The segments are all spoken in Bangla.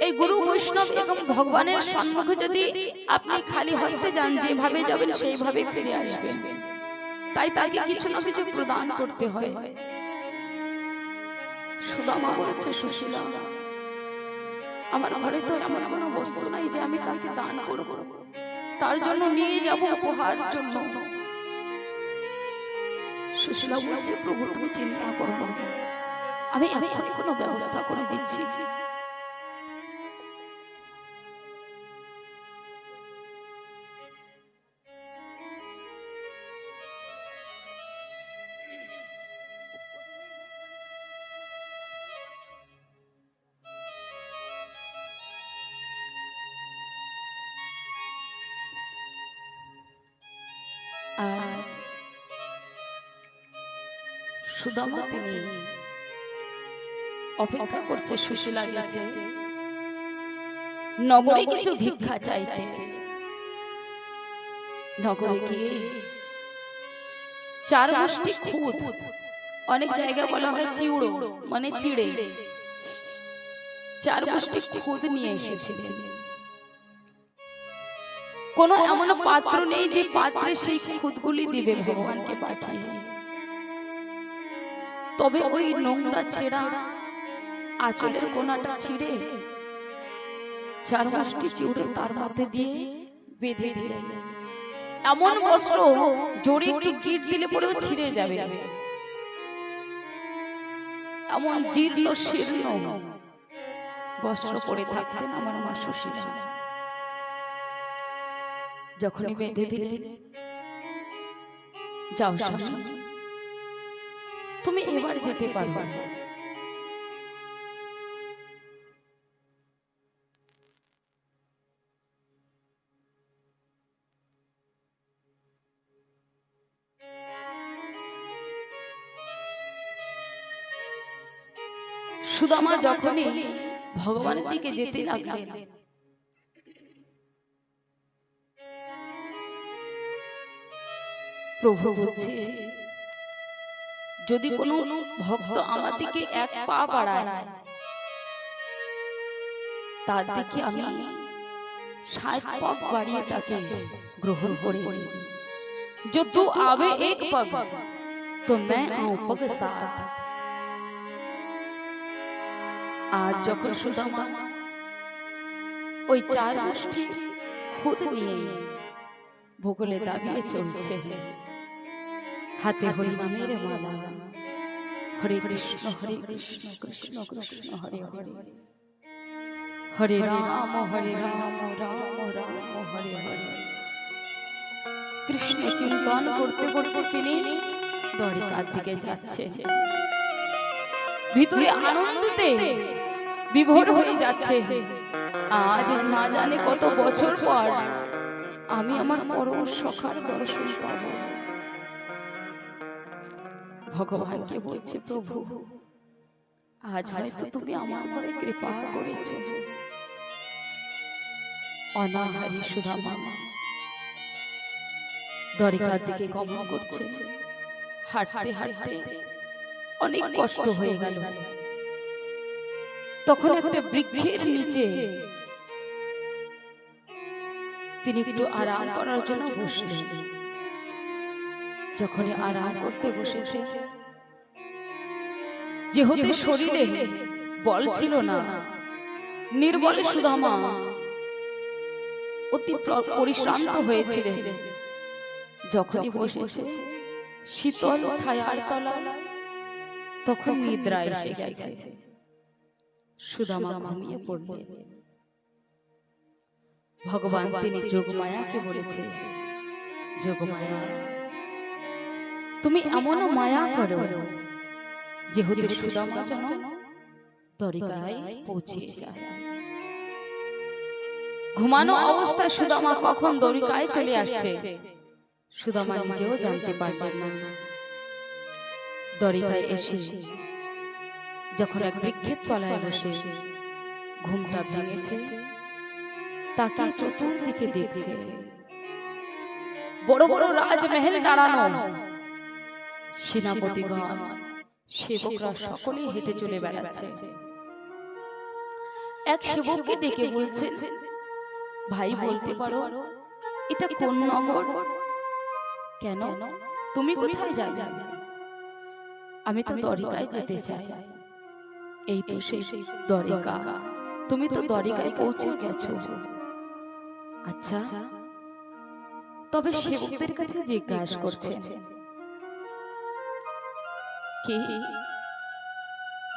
এই গুরু বৈষ্ণব এবং ভগবানের সম্মুখে যদি আপনি খালি হস্তে যান, যেভাবে যাবেন, সেইভাবে ফিরে আসবেন। তাই তাকে কিছু না কিছু প্রদান করতে হয়। সুদামা বলছে, সুশীলা, আমার ঘরে তো এমন কোনো বস্তু নাই যে আমি তাকে দান করব। তার জন্য নিয়ে যাব উপহার জন্য। সুশীলা বলছে, প্রভু, তুমি চিন্তা করো না। আমি এখনই কোনো ব্যবস্থা করে দিচ্ছি। সুদামা? তিনি অপেক্ষা করছে সুশীলা গেছে নগরে কিছু ভিক্ষা চাইতে। নগরে গিয়ে চার মুষ্টি খুদ। অনেক জায়গায় বলা হয় চিউড়ো মানে চিড়ে। চার মুষ্টি খুদ নিয়ে এসেছিলেন। কোনো এমন পাত্র নেই যে পাত্রে সেই খুদগুলি দিবে ভগবানকে পাঠিয়ে। তবে ওই নোংরা ছেঁড়া আঁচলের কোনাটা ছিঁড়ে চার চিউড়ে তার মধ্যে দিয়ে বেঁধে দিলেন। এমন বস্ত্র জোরে একটু গিট দিলে পরেও ছিঁড়ে যাবে। এমন জীর্ণ শীর্ণ বস্ত্র পরে থাকতেন আমার মা সুশীলা যখনই বেঁধে দিলেন যাও স্বামী। তুমি এবার যেতে পারবে সুদামা যখনই ভগবানের দিকে যেতে লাগলেন। প্রভু বলছে যদি কোনো ভক্ত আমার দিকে এক পা বাড়ায় তার দিকে আমি ষাট পা বাড়িয়ে তাকে গ্রহণ করে जो तू आवे एक पग तो मैं आऊं पग साथ আজ যখন সুদামা ওই চার মুষ্টি খুদ নিয়ে ভূগোলে দাবিয়ে চলছে হাতে হরি নামের মালা। হরে কৃষ্ণ হরে কৃষ্ণ কৃষ্ণ কৃষ্ণ হরে হরে হরে। রাম হরে রাম রাম রাম হরে হরে। কৃষ্ণ চিন্তন করতে করতে তিনি দ্বারিকার দিকে যাচ্ছে ভিতরে আনন্দতে বিভোর হয়ে যাচ্ছে। আজ না জানে কত বছর পর আমি আমার পরম সখার দর্শন পাব। ভগবানকে বলছে প্রভু আজ হয়তো তুমি আমার উপরে কৃপা করেছ। অনাহারি সুধা মামা দ্বারিকার দিকে গমন করছে। হাঁটতে হাঁটতে অনেক কষ্ট হয়ে গেল। তখন একটা বৃক্ষের নিচে তিনি একটু আরাম করার জন্য বসলেন। যখনই আরাম করতে বসেছে। যেহেতু শরীরে বল ছিল না নির্বলে সুদামা অতি পরিশ্রান্ত হয়েছিলেন। যখনই বসেছে শীতল ছায়ার তলায় তখন নিদ্রা এসে গেছে। সুদামা ঘুমিয়ে পড়লেন। ভগবান তিনি যোগমায়াকে বলেছে যোগমায়া তুমি এমন মায়া করো যেহেতু সুদামা যেন তরিকায় পৌঁছে যায়। ঘুমানো অবস্থায় সুদামা কখন দরিকায় চলে আসছে? সুদামা নিজেও জানতে পারবেন না। দরিকায় এসে যখন এক বৃক্ষের তলায় বসে ঘুমটা ভেঙেছে তাকে চতুর্দিকে দেখছে। বড় বড় রাজমহল দাঁড়ানো। সেনাপতিগণ সেবকরা সকলে হেঁটে চলে বেড়াচ্ছে। এক সেবককে ডেকে বলছে ভাই বলতে পারো এটা কোন নগর? কেন? তুমি কোথায় যাবে? আমি তো দরিকায় যেতে চাই। এই তো সেই দরিকা তুমি তো দরিকায় পৌঁছে গেছো। আচ্ছা তবে সেবকদের কাছে জিজ্ঞাসা করছেন কি?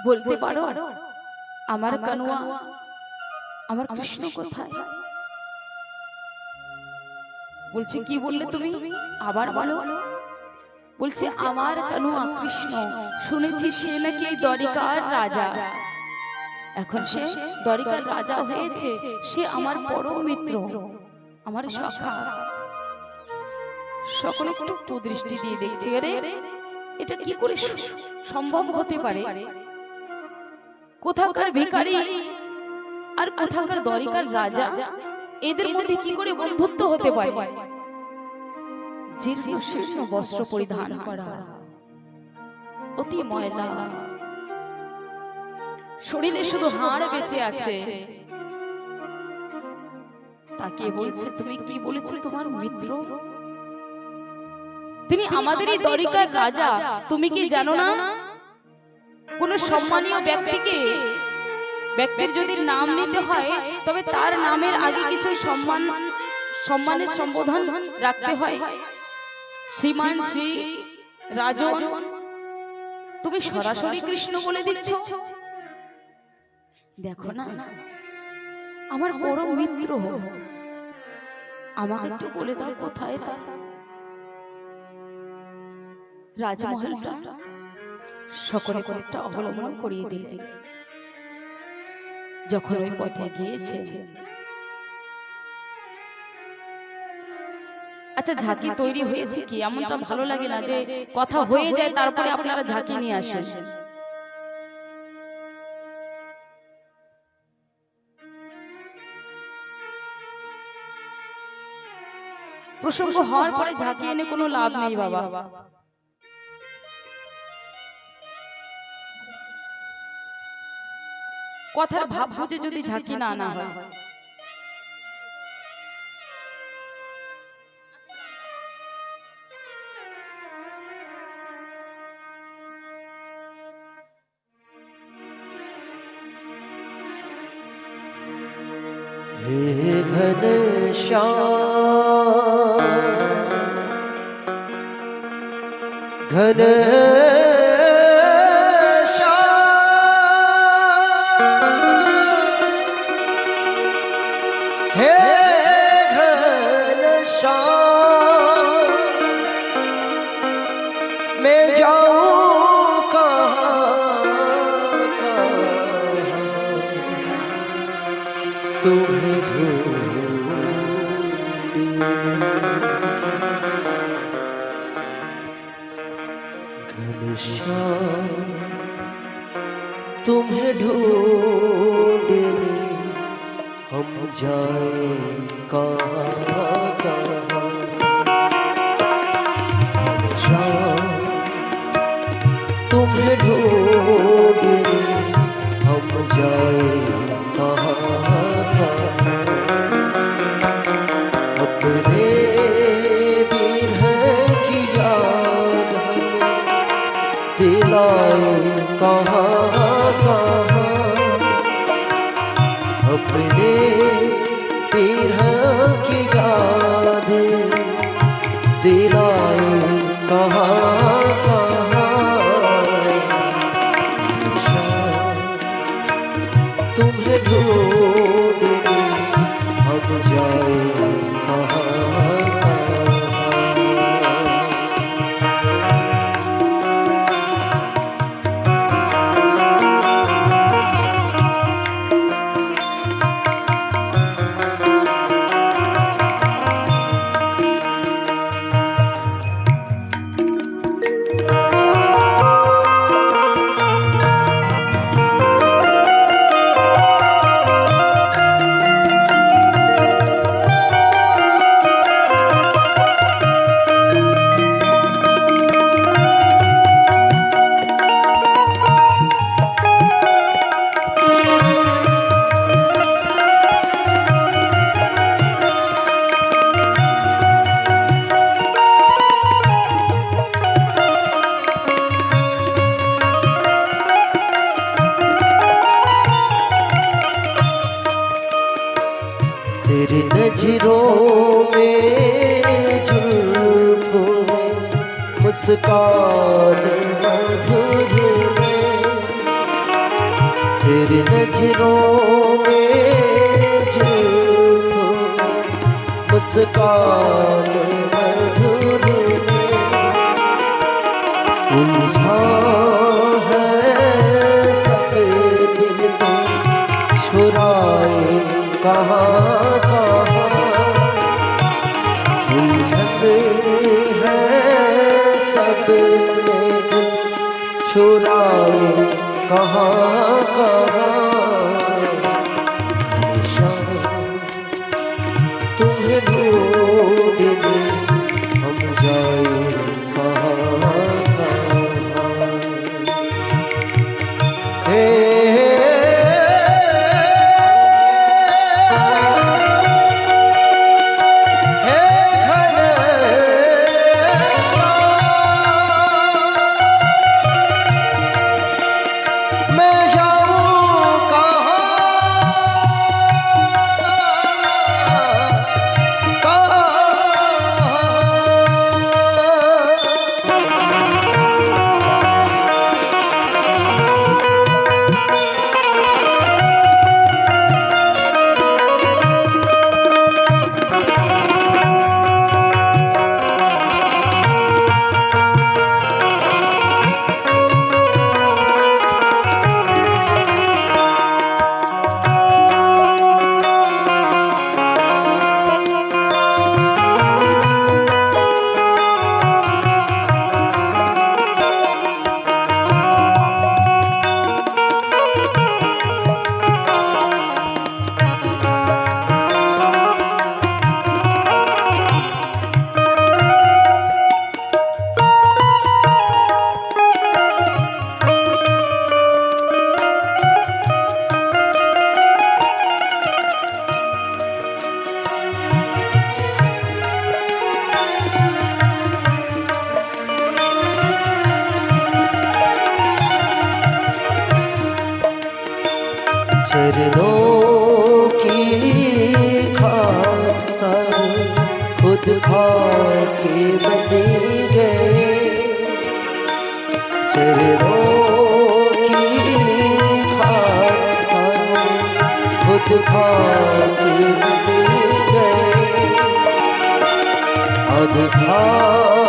বলতে পারো আমার কানুয়া আমার কৃষ্ণ কোথায়? বলছে কি বললে তুমি? আবার বলো। বলছে আমার কানুয়া কৃষ্ণ। শুনেছি সে নাকি এই দ্বারিকার রাজা। এখন সে দরিকার রাজা হয়েছে। সে আমার পরম মিত্র আমার সখা সকলে একটু কুদৃষ্টি দিয়ে দেখছি আরে এটা কি করে সম্ভব হতে পারে? কোথাকার ভিখারি আর কোথাকার দরিকার রাজা এদের মধ্যে কি করে বন্ধুত্ব হতে পারে? জীর্ণ শীর্ণ বস্ত্র পরিধান করা। অতি ময়লা। শরীরে শুধু হাড় বেঁচে আছে। তাকে বলছে তুমি কি বলেছ তোমার মিত্র? তিনি আমাদের এই দরিকার রাজা তুমি কি জানো না? কোন সম্মানীয় ব্যক্তিকে ব্যক্তির যদি নাম নিতে হয় তবে তার নামের আগে কিছু সম্মান সম্মানের সম্বোধন রাখতে হয়। শ্রীমান শ্রী রাজন তুমি সরাসরি কৃষ্ণ বলে দিচ্ছ? দেখো না। আমার বড় মিত্র আমাকে একটু বলে দাও কোথায় তার রাজমহলটা সকলে কয়েকটা অবলম্বন করিয়ে দিলেন। যখন ওই পথে গিয়েছে আচ্ছা ঝাঁকি তৈরি হয়েছে কি? এমনটা ভালো লাগে না যে কথা হয়ে যায় তারপরে আপনারা ঝাঁকি নিয়ে আসেন। প্রসঙ্গ হওয়ার পরে ঝাঁকি এনে কোনো লাভ নেই বাবা। কথার ভাব বুঝে যদি ঝাঁকি না না হয়। ঘন ঘন ভব যায় তাহা। मुस्कान मधुर में नज़रों में मुस्कान अपने छुड़ाओ कहाँ कहाँ অধ